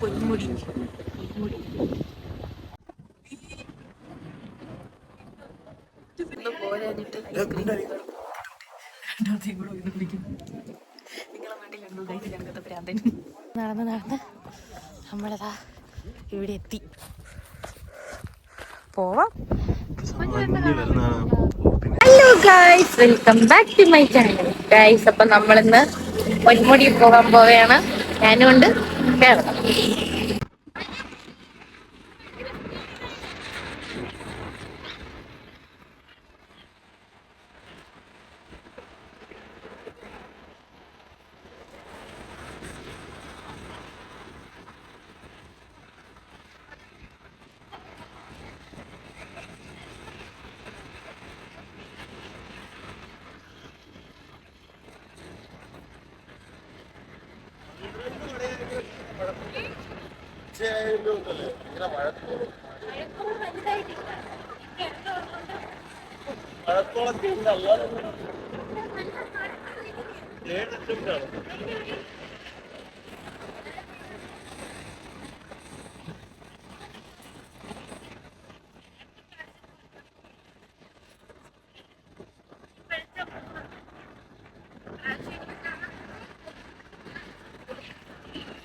പൊന്മുടി പൊന്മുടി നടന്ന് നടന്ന് നമ്മളതാ ഇവിടെ എത്തി പോവാം hello guys welcome back to my channel guys അപ്പൊ നമ്മളിന്ന് പൊന്മുടി പോകാൻ പോവുകയാണ്. ഞാനും ഉണ്ട്. 盖了 മഴക്കോളൊക്കെ ഉണ്ട്. അല്ലാതെ ഏഴ് ലക്ഷം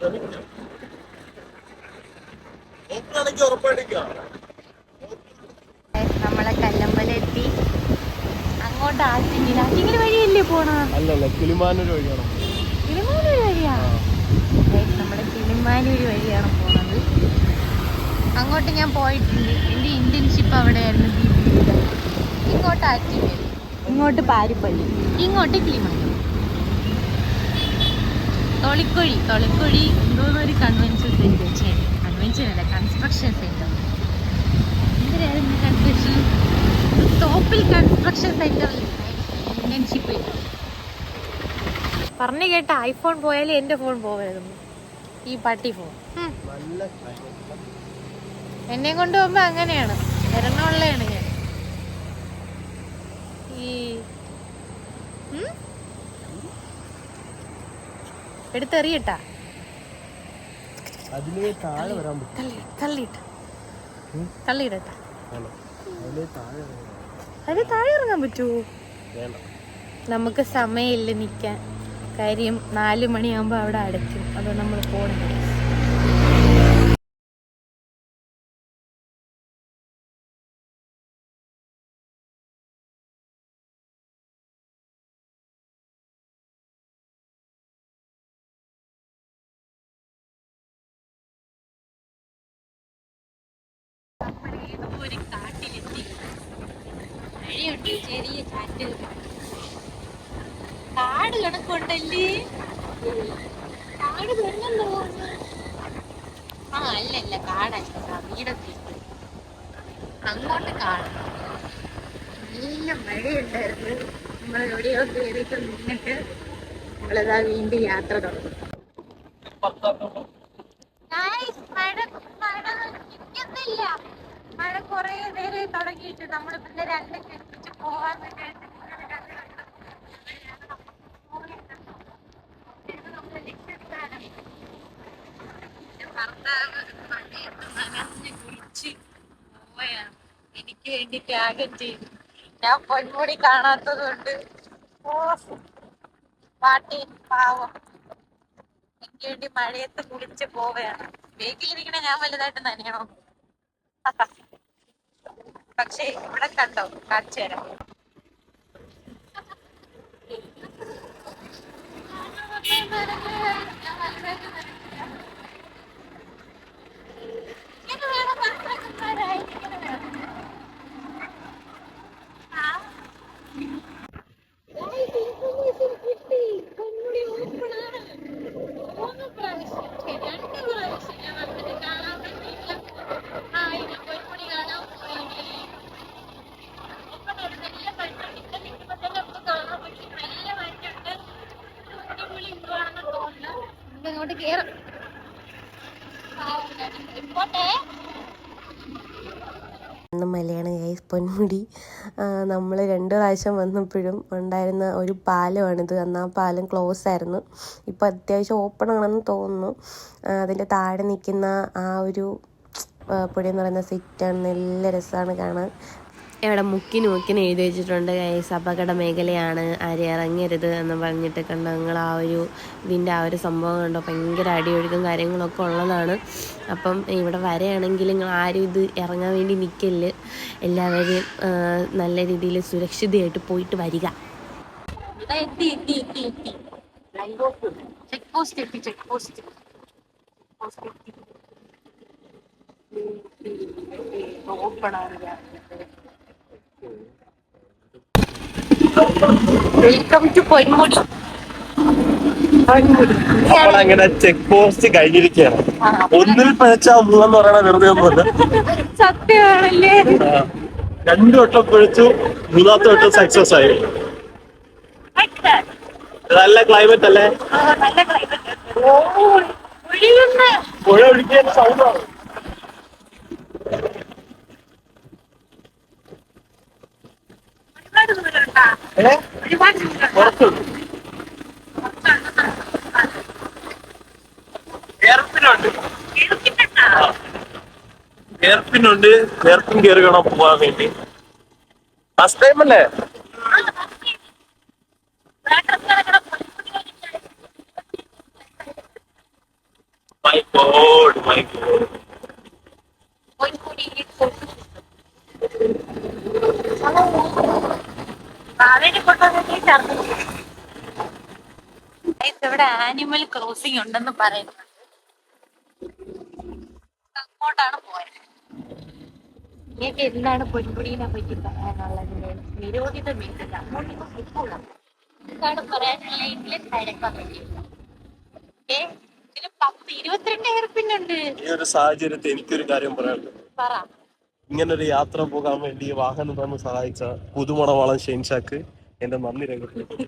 കേരളം നമ്മളെ കല്ലമ്പലെത്തി. അങ്ങോട്ട് ആറ്റിങ്ങിൽ ആറ്റിങ്ങിൽ വഴിയല്ലേ പോണ? അല്ലല്ല കിളിമാനൂർ വഴിയാണ് കിളിമാനൂർ വഴിയാ? നമ്മളെ നമ്മുടെ കിളിമാനൂർ വഴിയാണ് പോണത്. അങ്ങോട്ട് ഞാൻ പോയിട്ടുണ്ട്. എന്റെ ഇന്റേൺഷിപ്പ് അവിടെയായിരുന്നു ബിബിയുടെ ഇങ്ങോട്ട് ആറ്റിങ്ങൽ ഇങ്ങോട്ട് പാരിപ്പള്ളി. ഇങ്ങോട്ട് കിളിമാനൂർ തൊളിക്കൊഴി തൊളിക്കൊഴി എന്തോന്നൊരു കൺവെൻഷൻ സെന്റർ കൺവെൻഷൻ അല്ല കൺസ്ട്രക്ഷൻ സെന്റർ എന്തിനായിരുന്നു കൺസ്ട്രക്ഷൻ ടോപ്പിൽ കൺസ്ട്രക്ഷൻ സെന്ററിൽ ഇന്റേൺഷിപ്പ് പറഞ്ഞു കേട്ട ഐഫോൺ പോയാലും എന്റെ ഫോൺ പോകരുതെന്ന് ഈ പട്ടി ഫോൺ എന്നെ കൊണ്ട് പോകുമ്പോ അങ്ങനെയാണ്. എറണാകുളയാണ് ഞാൻ. ഈ? എടുത്തെറിയട്ടാ. താഴെ തള്ളിയിടട്ടാ. അതിന് ഇറങ്ങാൻ പറ്റുമോ നമുക്ക് സമയമില്ല നിൽക്കാൻ കാര്യം നാല് മണിയാകുമ്പോൾ അവിടെ അടയ്ക്കും. അതോ നമ്മൾ പോകണം ഒരു കാട്ടിലെത്തി. മഴയുണ്ട് ചെറിയ ചാറ്റ് കാട് കണക്കുണ്ടല്ലേ കാട് വെള്ളം ആ അല്ലല്ല കാടല്ല വീടൊക്കെ അങ്ങോട്ട് കാട് നല്ല മഴയുണ്ടായിരുന്നു. നമ്മൾ എവിടെയോ കയറിയിട്ട് നിന്നിട്ട് നമ്മളതാ വീണ്ടും യാത്ര തുടങ്ങും. മഴ മഴ നിൽക്കുന്നില്ല മഴ കുറേ നേരം തുടങ്ങിയിട്ട് നമ്മൾ പിന്നെ രണ്ട് കെട്ടിച്ച് പോവാൻ എനിക്ക് വേണ്ടി ത്യാഗം ചെയ്തു ഞാൻ പൊന്മുടി കാണാത്തത് കൊണ്ട് പാട്ടി പാവം എനിക്ക് വേണ്ടി മഴയത്ത് കുളിച്ച് പോവുകയാണ് വേഗിലിരിക്കണ ഞാൻ വലുതായിട്ട് നനയണോ? പക്ഷേ ഇവിടെ കണ്ടോ? കാണിച്ചു തരാം ഇങ്ങനെ വേണം ഭർത്താക്കന്മാരായി ഇങ്ങനെ വേണം ആ Guys, information കിട്ടി. പൊന്മുടി open ആണ്. മൂന്ന് പ്രാവശ്യം, ഛെ, രണ്ട് പ്രാവശ്യം ഞാൻ വന്നിട്ട് കാണാൻ പറ്റിയില്ല. ആ, ഇനി പൊന്മുടി കാണാൻ പോയി. open ആണ്. നല്ല മഞ്ഞുണ്ട്. ഇവിടെ നിൽക്കുമ്പോൾ തന്നെ നമുക്ക് കാണാൻ പറ്റും. നല്ല മഞ്ഞുണ്ട്. അടിപൊളി view ആണെന്ന് തോന്നുന്നു. നമുക്ക് ഇങ്ങോട്ട് കേറാം. പാവം, ഞാൻ പോട്ടെ ഇന്ന് മലയാണ് ഗൈസ് പൊന്മുടി നമ്മൾ രണ്ട് പ്രാവശ്യം വന്നപ്പോഴും ഉണ്ടായിരുന്ന ഒരു പാലമാണിത്. അന്ന് ആ പാലം ക്ലോസ് ആയിരുന്നു. ഇപ്പോൾ അത്യാവശ്യം ഓപ്പൺ ആണെന്ന് തോന്നുന്നു. അതിന്റെ താഴെ നിൽക്കുന്ന ആ ഒരു പൊടി എന്ന് പറയുന്ന സെറ്റാണ് നല്ല രസമാണ് കാണാൻ. ഇവിടെ മുക്കിന് മുക്കിന് എഴുതി വെച്ചിട്ടുണ്ട് ഗൈസ് അപകട മേഖലയാണ് ആരും ഇറങ്ങരുത് എന്ന് പറഞ്ഞിട്ട് കണ്ടോ. നിങ്ങൾ ആ ഒരു ഇതിന്റെ ആ ഒരു സംഭവം കണ്ടോ. ഭയങ്കര അടിയൊഴുക്കും കാര്യങ്ങളൊക്കെ ഉള്ളതാണ്. അപ്പം ഇവിടെ വരെയാണെങ്കിൽ നിങ്ങൾ ആരും ഇത് ഇറങ്ങാൻ വേണ്ടി നിൽക്കല്ല്. എല്ലാവരെയും നല്ല രീതിയിൽ സുരക്ഷിതയായിട്ട് പോയിട്ട് വരിക. Check post check post welcome to Ponmudi Ponmudi നമ്മളങ്ങനെ ചെക്ക് പോസ്റ്റ് കഴിഞ്ഞിരിക്കുകയാണ്. ഒന്നിൽ പിഴച്ച മൂന്നെന്ന് പറയണ വെറുതെ ഒന്നുമല്ല സത്യമാണല്ലേ. രണ്ടു വട്ടം പിഴച്ചു മൂന്നാമത്തെ വട്ടം സക്സസ് ആയി. നല്ല ക്ലൈമറ്റ് അല്ലേ? പുഴ ഒഴിക്കാൻ സൗണ്ടാണ് ഒരുപാട് ദൂരമുണ്ടാ ഏ പുറത്തുണ്ട് എയർപിനുണ്ട് കേൾക്കുന്നുണ്ടാ എയർപിനുണ്ട് കയറി വേണം പോവാൻ വേണ്ടി? ഫസ്റ്റ് ടൈം അല്ലേ? മൈ ഗോഡ് മൈ ഗോഡ് ഇവിടെ ആനിമൽ ക്രോസിംഗ് ഉണ്ടെന്ന് പറയുന്നത് അങ്ങോട്ടാണ് പോയത്. എനിക്ക് എന്താണ് പൊൻകുടീനെ പറ്റി പറയാനുള്ളത്? നിരോധിത മേഖല അങ്ങോട്ടേക്ക് പൊയ്ക്കോളൂ എന്താണ് പറയാനുള്ള ഇംഗ്ലീഷ് പറ്റില്ല ഏ ഇതിന് പത്ത് ഇരുപത്തിരണ്ട് എയർപിന്നുണ്ട് ഈ ഒരു സാഹചര്യത്തിൽ എനിക്കൊരു കാര്യം പറയാനുണ്ട് പറ. ഇങ്ങനൊരു യാത്ര പോകാൻ വേണ്ടി വാഹനം തന്ന് സഹായിച്ച പുതുമണവാളം ഷെയിൻഷാക്ക് എന്റെ നന്ദി രേഖപ്പെടുത്തി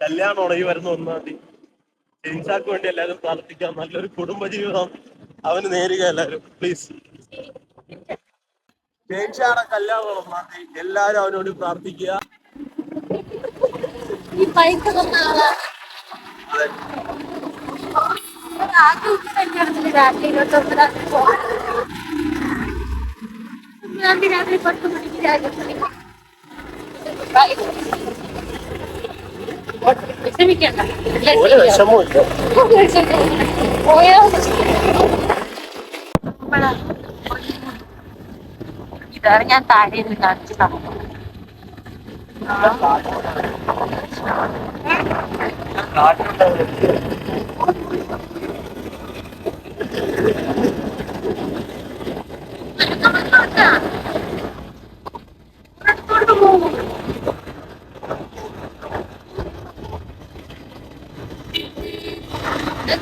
കല്യാണമാണ് ഈ വരുന്ന ഒന്നാം തീയതി. ഷെയിൻഷാക്ക് വേണ്ടി എല്ലാവരും പ്രാർത്ഥിക്കാം. നല്ലൊരു കുടുംബജീവിതം അവന് നേരുക എല്ലാവരും. പ്ലീസ് ഷെയിൻഷാടെ കല്യാണം എല്ലാവരും അവനോട് പ്രാർത്ഥിക്കുക. ഈ ബൈക്ക് തന്ന ആളാ അതെ ആദ്യം കല്യാണത്തിന് രാത്രി ഇരുപത്തൊമ്പതാം തീയതി പോകാൻ ഒമ്പതാം തീയതി രാത്രി പത്ത് മണിക്ക് രാജസ്ഥാനി വിഷമിക്കണ്ട എല്ലാം ഒരു ശരിയാവും. വിഷമവും പോയാ ഇതാണ് ഞാൻ താഴെ നിന്ന് കാണിച്ചു തന്നത് ഇത്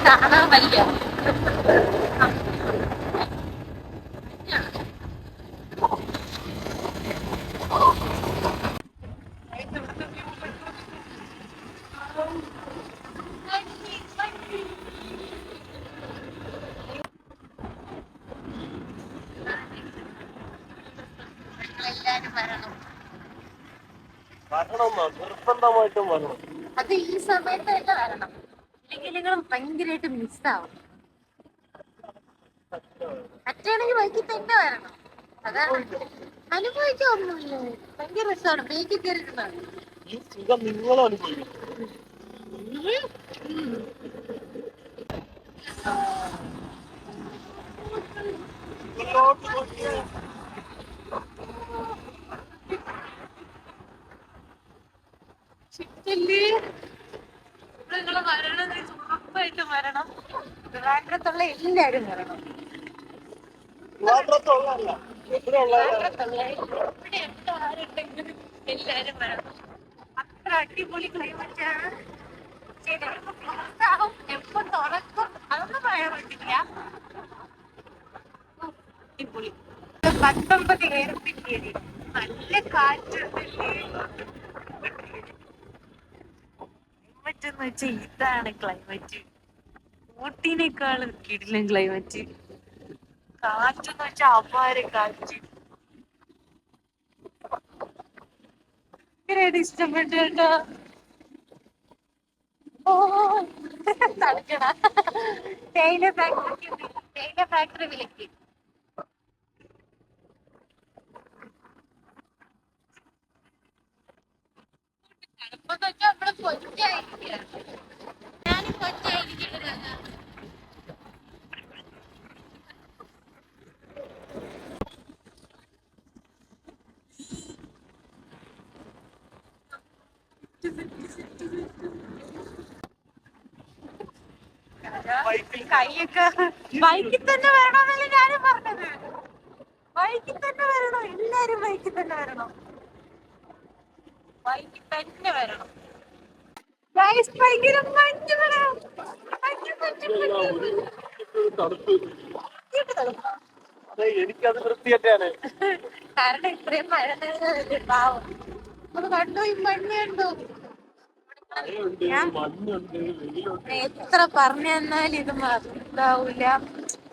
കാണാൻ വയ്യ എല്ലാരും വരണം വരണമെന്നോ നിർബന്ധമായിട്ടും വരണം അത് ഈ സമയത്ത് തന്നെ വരണം ഇല്ലെങ്കിൽ നിങ്ങൾ ഭയങ്കരമായിട്ട് മിസ്സാവും. പറ്റുകയാണെങ്കിൽ വൈകി തന്നെ വരണം. അതാണ് അനുഭവിക്കാൻ ഒന്നുമില്ല. ഭയങ്കര രസമാണ്. ബേക്കിൽ കയറിയിട്ടുണ്ടാവും ഈ നിങ്ങളെ നിങ്ങളും അനുഭവിക്കും. ചിറ്റല്ലേ. നിങ്ങൾ വരണം ഉറപ്പായിട്ടും വരണം. ട്രിവാൻഡ്രത്തുള്ള എല്ലാരും വരണം. എല്ലാരും വരണം. അത്ര അടിപൊളി ക്ലൈമറ്റ് ആണ്. ശരി close ആവും എപ്പോ തുറക്കും അതൊന്നും പറയാൻ പറ്റില്ല. അടിപൊളി. പത്തൊമ്പത് ഏർപ്പിക്കേരി നല്ല കാറ്റുണ്ടല്ലേ ക്ലൈമറ്റ് എന്ന് വെച്ചാൽ ഇതാണ് ക്ലൈമറ്റ് ഊട്ടിനേക്കാളും കിടിലൻ ക്ലൈമറ്റ് കാറ്റെന്ന് വെച്ചാൽ അപാര കാറ്റ്. ഭയങ്കരമായിട്ട് ഇഷ്ടപ്പെട്ടു കേട്ടോ ഓ തടുക്കണ തേയില ഫാക്ടറി തേയില ഫാക്ടറി വിലക്ക്. തണുപ്പെന്ന് വെച്ചാൽ നമ്മൾ കൊച്ചായിരിക്കുന്നത് കൈയൊക്കെ ബൈക്കിൽ തന്നെ വരണമെന്നല്ലേ ഞാനും പറഞ്ഞത്. ബൈക്കിൽ തന്നെ വരണം. എല്ലാരും ബൈക്കിൽ തന്നെ വരണം. ബൈക്കിൽ തന്നെ വരണം. എനിക്കത് വൃത്തികെട്ടാണ് കാരണം ഇത്രയും മഴ പാവം അത് കണ്ടോ ഈ വെയിലുണ്ട് എത്ര പറഞ്ഞു തന്നാലും ഇത് ഇതാവൂല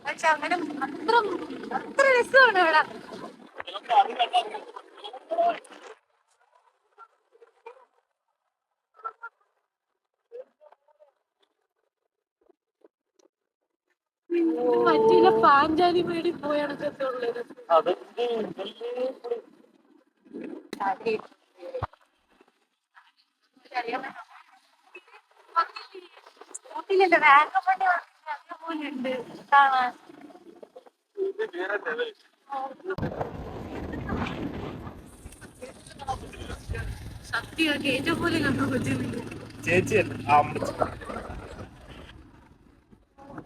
പക്ഷെ അങ്ങനെ അത്ര അത്ര രസമാണ് ഇവിടെ പാഞ്ചാലി മേടി. സ്കൂട്ടിലല്ലേ വാഗമണ് പോലെ ഉണ്ട് കാണാൻ. സത്യമൊക്കെ ഏറ്റവും പോലെ കണ്ടു ചേച്ചി ആ അമ്മച്ചി.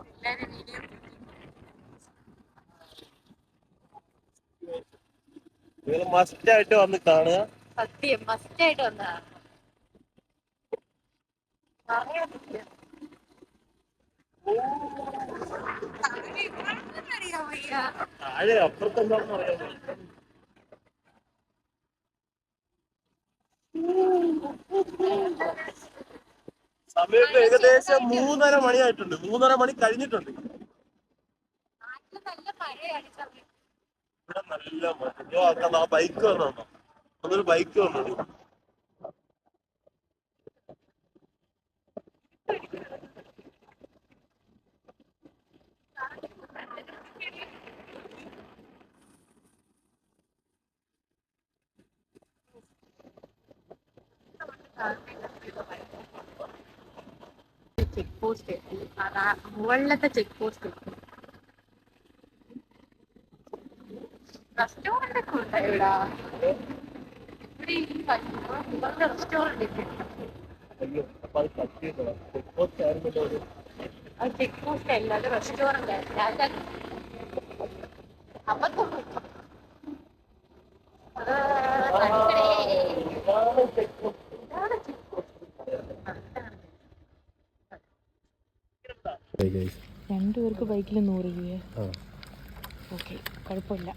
എല്ലാരും വീഡിയോ നിങ്ങൾ മസ്റ്റ് ആയിട്ട് വന്ന് കാണുക സത്യം മസ്റ്റ് ആയിട്ട് വന്നാ. താഴെ അപ്പുറത്തെന്താണെന്ന് അറിയാൻ പറ്റില്ല. സമയം ഏകദേശം മൂന്നര മണിയായിട്ടുണ്ട് മൂന്നര മണി കഴിഞ്ഞിട്ടുണ്ട് നല്ല മഴയാണ് സമയത്ത് സമയം. നല്ല മഴ. അയ്യോ, ആ ബൈക്ക് വന്നോ അന്നൊരു ബൈക്ക് വന്നത്. ചെക്ക് പോസ്റ്റ് മുകളിലത്തെ ചെക്ക് പോസ്റ്റ് റെസ്റ്റോറന്റ് ഒക്കെ ഉണ്ട് ഇവിടെ ഇവിടെ ഈ മുകളിൽ റെസ്റ്റോറന്റ് ഒക്കെ അത്. ചെക്ക് പോസ്റ്റ് അല്ല അത് റെസ്റ്റോറന്റ് ആയിരുന്നു ഞാൻ അബദ്ധം രണ്ടുപേർക്ക് ബൈക്കിൽ നൂറ് രൂപ ആ, ഓക്കെ കുഴപ്പമില്ല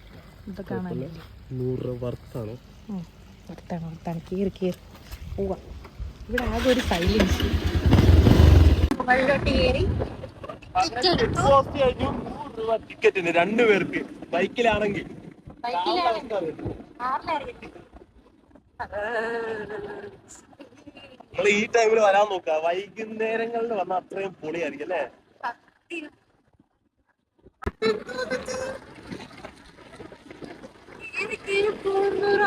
നൂറ് രൂപ വർത്താണ് വർത്താണ് പോവാം. ഇവിടെ ആകെ ഒരു സൈലൻസ് മുകളിലോട്ട് കയറി രണ്ടുപേർക്ക് ബൈക്കിലാണെങ്കിൽ നമ്മൾ ഈ ടൈമിൽ വരാൻ നോക്ക. വൈകുന്നേരങ്ങളിൽ വന്നാൽ അത്രയും പൊളിയായിരിക്കും അല്ലേ സത്യം എനിക്ക് പോകുന്നൊരു അത്ര കാറ്റും എനിക്ക് പോകുമ്പോ അത്ര അത്ര സുഖമാണ്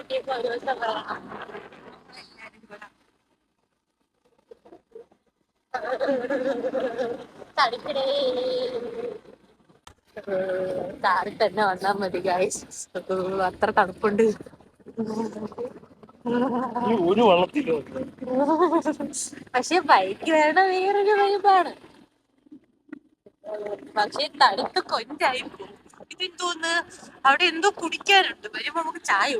ഇനി കൂട്ടിയൊക്കെ ഒരു ദിവസം വരണം എല്ലാരും കൂടെ. തന്നെ വന്നാൽ മതി ഗായ്സ് അത്ര തണുപ്പുണ്ട് ഒരു വള്ളത്തിലോ പക്ഷെ ബൈക്ക് വേണ വേറൊരു വൈബാണ് പക്ഷെ തണുത്ത് കൊഞ്ചായി ഇതെന്തോന്ന് അവിടെ എന്തോ കുടിക്കാനുണ്ട്. വരുമ്പോ നമുക്ക് ചായ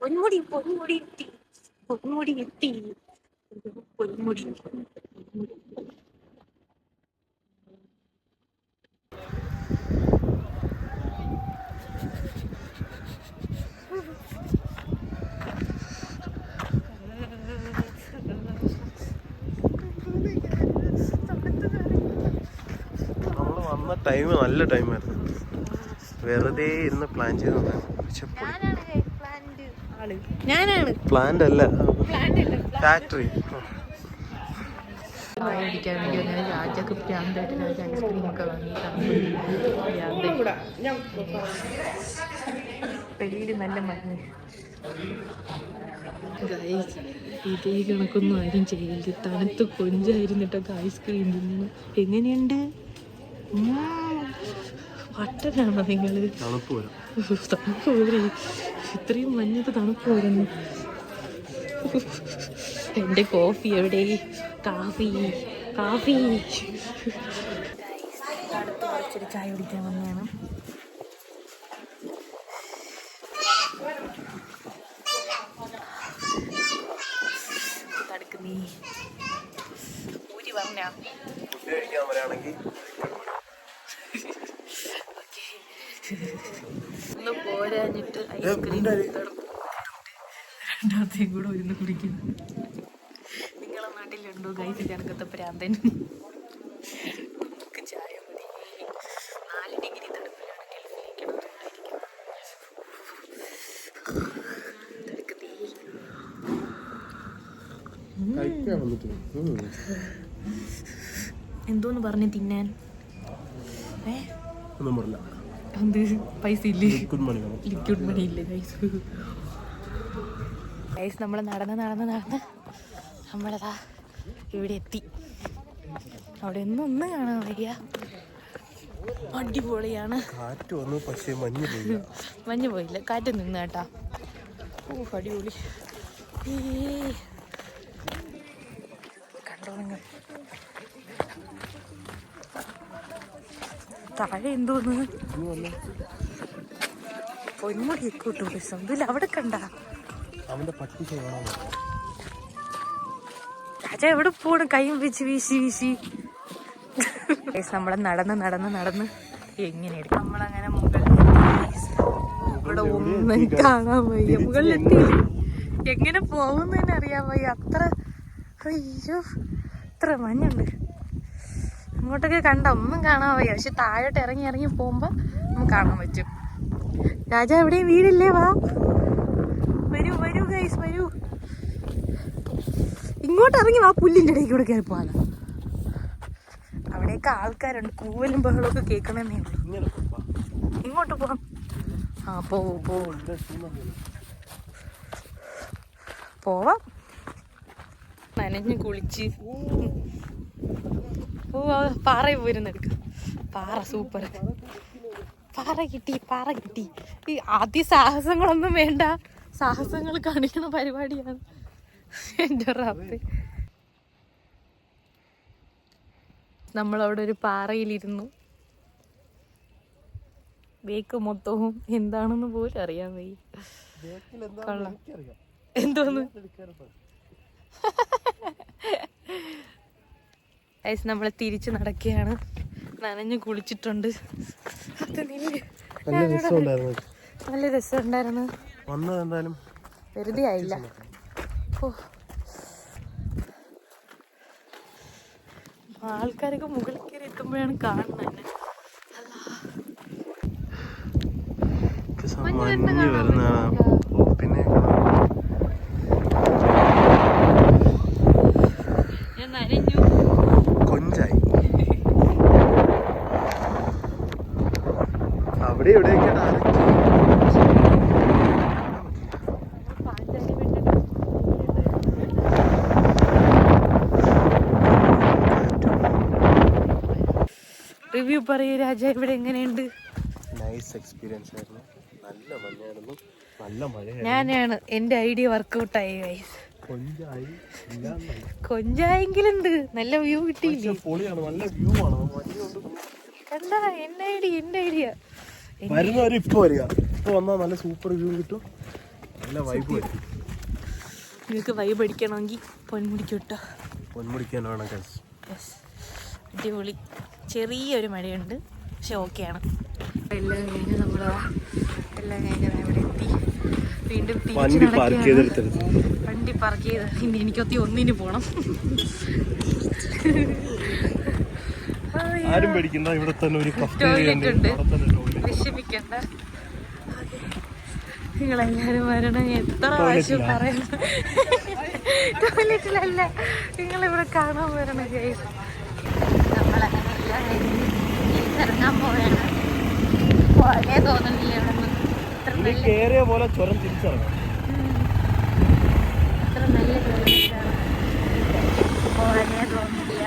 പൊന്മുടി പൊന്മുടി എത്തി പൊന്മുടി എത്തി പൊന്മുടി നമ്മൾ വന്ന ടൈം നല്ല ടൈമായിരുന്നു വെറുതെ ഇരുന്ന് പ്ലാൻ ചെയ്ത് പക്ഷെ പ്ലാന്റ് അല്ല. ഫാക്ടറി ചായ കുടിക്കാൻ വേണ്ടി അങ്ങനെ രാജക്ക് പ്രാന്തായിട്ട് രാജ ഐസ്ക്രീം ഒക്കെ വാങ്ങി വെളിയിൽ നല്ല മഞ്ഞ്. ഗൈസ് ഇതേ കണക്കൊന്നും ആരും ചെയ്യില്ല. തണുത്ത് കൊഞ്ചായിരുന്നിട്ടൊക്കെ ഐസ്ക്രീം തിന്നു എങ്ങനെയുണ്ട്? നിങ്ങൾ? തണുപ്പ് വരും തണുപ്പ് പോരെ ഇത്രയും മഞ്ഞത്ത് തണുപ്പ് വരുന്നു എന്റെ കോഫി എവിടെ? കാഫി കാഫി. അടുത്തൊരു ചായ കുടിക്കാൻ വന്നതാണ്. തടുക്കുന്നേ. ഊരി പറഞ്ഞാ ഫുഡ് കഴിക്കാൻ വരാണെങ്കിൽ ഒന്ന് പോരാഞ്ഞിട്ട് ഐസ്ക്രീം രണ്ടാമത്തെയും കൂടെ ഒരുന്ന് കുടിക്കുന്നു. നിങ്ങളെ നാട്ടിലുണ്ടോ? ഗൈസ് കണക്കത്തെ പ്രാന്തൻ. നമുക്ക് ചായ മതി. നാല് ഡിഗ്രി തണുപ്പിലാണ് ഉം. എന്തോന്ന് പറഞ്ഞു തിന്നാൻ? ഏ? ഒന്നും പറയില്ല എന്ത് പൈസ ഇല്ലേ? ലിക്വിഡ് മണി ഇല്ലേ ഗൈസ് ഗൈസ് നമ്മൾ നടന്ന് നടന്ന് നടന്ന് നമ്മളതാ ഇവിടെ എത്തി. അവിടെ ഒന്നും ഒന്നും കാണാൻ വയ്യ. അടിപൊളിയാണ്. കാറ്റ് വന്നു പക്ഷേ മഞ്ഞ് പോയില്ല മഞ്ഞ് പോയില്ല. കാറ്റ് നിന്ന് കേട്ടാ. ഓ അടിപൊളി. കണ്ടോ നിങ്ങൾ? താഴെ എന്തോന്ന്? പൊന്മുടി ടൂറിസം ഇതില്ല അവിടെ കണ്ട? അവന്റെ പട്ടി രാജ എവിടെ പോണു? കൈയും വെച്ച് വീശി വീശി. നമ്മളെ നടന്ന് നടന്ന് നടന്ന് എങ്ങനെ നമ്മളങ്ങനെ മുകളിൽ ഇവിടെ ഒന്നും കാണാൻ വയ്യ. മുകളിലെത്തി എങ്ങനെ? പോകുന്ന അറിയാൻ വയ്യ. അത്ര അയ്യോ ഇത്ര മഞ്ഞുണ്ട്. അങ്ങോട്ടൊക്കെ കണ്ട? ഒന്നും കാണാൻ വയ്യ. പക്ഷെ താഴോട്ട് ഇറങ്ങി ഇറങ്ങി പോകുമ്പോ നമുക്ക് കാണാൻ പറ്റും. രാജാ എവിടെയും വീടില്ലേ? വാ. വരൂ വരൂ ഗൈസ് വരൂ. ഇങ്ങോട്ട് ഇറങ്ങി വാ പുല്ലിന്റെ ഇടയിൽ കൂടെ കയറി പോവാ അവിടെയൊക്കെ ആൾക്കാരുണ്ട്. കൂവലും ബഹളും ഒക്കെ കേൾക്കണമെന്നേ ഉള്ളൂ. ഇങ്ങോട്ട് പോവാം. ആ പോവും പോവും. പോവാം. നനഞ്ഞ് കുളിച്ച്. ഓ പാറയിൽ പോയിരുന്ന് എടുക്കാം. പാറ സൂപ്പർ പാറ കിട്ടി പാറ കിട്ടി. ഈ ആദ്യ സാഹസങ്ങളൊന്നും വേണ്ട. സാഹസങ്ങൾ കാണിക്കുന്ന പരിപാടിയാണ്. എന്റെ റാപ്പ് നമ്മളവിടെ ഒരു പാറയിലിരുന്നു. വേക്ക് മൊത്തവും എന്താണെന്ന് പോലും അറിയാൻ വയ്യ. കൊള്ളാം. എന്തോന്ന്? ഗൈസ് നമ്മൾ തിരിച്ച് നടക്കുകയാണ്. നനഞ്ഞു കുളിച്ചിട്ടുണ്ട്. നില്ല്. രസമുണ്ടായിരുന്നു. വെറുതെ ആയില്ല. ഓ ആൾക്കാരൊക്കെ മുകളിൽ കയറി എത്തുമ്പോഴാണ് കാണുന്നത് തന്നെ മഞ്ഞ് വരുന്ന പിന്നെ ഞാൻ നനഞ്ഞു. അവിടെ ഇവിടെയൊക്കെ റിവ്യൂ പറയൂ രാജ ഇവിടെ എങ്ങനെയുണ്ട്? നൈസ് എക്സ്പീരിയൻസ് ആയിരുന്നു. നല്ല മഞ്ഞായിരുന്നു നല്ല മഴ ഞാനാണ്. എന്റെ ഐഡിയ വർക്കൗട്ടായി ഗൈസ് കൊഞ്ചായി. ഇല്ലാന്നായി കൊഞ്ചായെങ്കിലുണ്ട് നല്ല വ്യൂ കിട്ടിയില്ലേ? പൊളിയാണ്. നല്ല വ്യൂ ആണ്. മഞ്ഞുകൊണ്ട് കണ്ട എന്റെ ഐഡിയ എന്റെ ഐഡിയ. വരുന്നവര് ഇപ്പൊ വരിക. ഇപ്പൊ വന്നാൽ നല്ല സൂപ്പർ വ്യൂ കിട്ടും. നല്ല വൈബ് വരും. നിങ്ങൾക്ക് വൈബ് അടിക്കണമെങ്കിൽ പൊന്മുടിക്കോട്ടോ. കഴിച്ച് അടിപൊളി. ചെറിയൊരു മഴയുണ്ട്. പക്ഷെ ഓക്കെയാണ് എല്ലാം കഴിഞ്ഞ് നമ്മൾ എല്ലാം കഴിഞ്ഞ് ഇവിടെ എത്തി. വീണ്ടും വണ്ടി പാർക്ക് നടക്കുകയാണ്. വണ്ടി പാർക്ക് ചെയ്ത്. ഇനി എനിക്കൊത്തി ഒന്നിന് പോണം. ആരും പേടിക്കുന്ന ഇവിടെ തന്നെ ഒരു ടോയ്ലറ്റ് ഉണ്ട്. വിഷമിക്കണ്ട. നിങ്ങളെല്ലാരും വരണം എത്ര പ്രാവശ്യം പറയുന്നു. ടോയ്ലറ്റിലല്ല നിങ്ങളിവിടെ കാണാൻ വരണം ഗൈസ് നമ്മളങ്ങനെ തിരിച്ചിറങ്ങാൻ പോവുകയാണ് പോകാനേ തോന്നുന്നില്ല ഇവിടെ കേറിയ പോലെ ചുരം തിരിച്ചിറങ്ങാം ഇത്ര നല്ല പോകാനേ തോന്നുന്നില്ല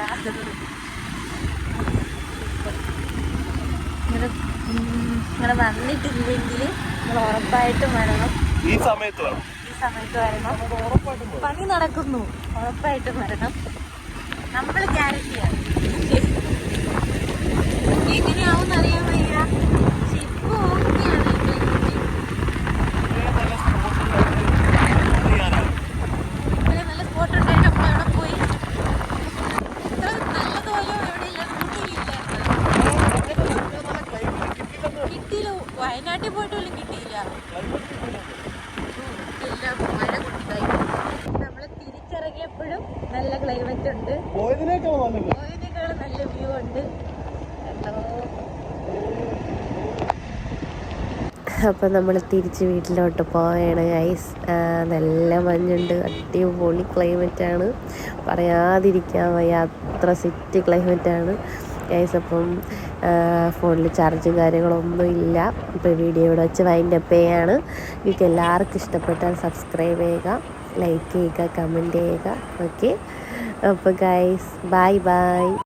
ഇങ്ങനെ ഇങ്ങനെ വന്നിട്ടില്ലെങ്കിൽ നിങ്ങൾ ഉറപ്പായിട്ടും വരണം. ഈ സമയത്ത് വരണം. ഈ സമയത്ത് വരണം. പണി നടക്കുന്നു. ഉറപ്പായിട്ടും വരണം. നമ്മൾ ഗ്യാരണ്ടിയാണ് എങ്ങനെയാവും അറിയാൻ വയ്യ. പക്ഷെ ഇപ്പൊ ഓക്കെയാണ് ഇവിടെ നല്ല സ്പോട്ട് ഉണ്ടായിട്ട് നമ്മൾ അവിടെ പോയി ഇത്ര നല്ലതുപോലെ എവിടെയില്ല കിട്ടിയില്ല വയനാട്ടിൽ പോയിട്ട് പോലും കിട്ടിയില്ല നമ്മൾ തിരിച്ചിറങ്ങിയപ്പോഴും നല്ല ക്ലൈമറ്റ് ഉണ്ട്. പോയതിനേക്കാൾ നല്ല വ്യൂ ഉണ്ട്. അപ്പോൾ അപ്പം നമ്മൾ തിരിച്ച് വീട്ടിലോട്ട് പോവുകയാണ് ഐസ് നല്ല മഞ്ഞുണ്ട് അടിപൊളി ക്ലൈമറ്റാണ് പറയാതിരിക്കാൻ വയ്യ അത്ര സെറ്റ് ക്ലൈമറ്റാണ് ഐസ് അപ്പം ഫോണിൽ ചാർജ് കാര്യങ്ങളൊന്നും ഇല്ല. ഇപ്പോൾ വീഡിയോ ഇവിടെ വെച്ച് വൈൻഡ് അപ്പ് ചെയ്യാണ്. നിങ്ങൾക്ക് എല്ലാവർക്കും ഇഷ്ടപ്പെട്ടാൽ സബ്സ്ക്രൈബ് ചെയ്യുക ലൈക്ക് ചെയ്യുക കമന്റ് ചെയ്യുക. ഓക്കെ അപ്പോൾ ഗൈസ് ബൈ ബൈ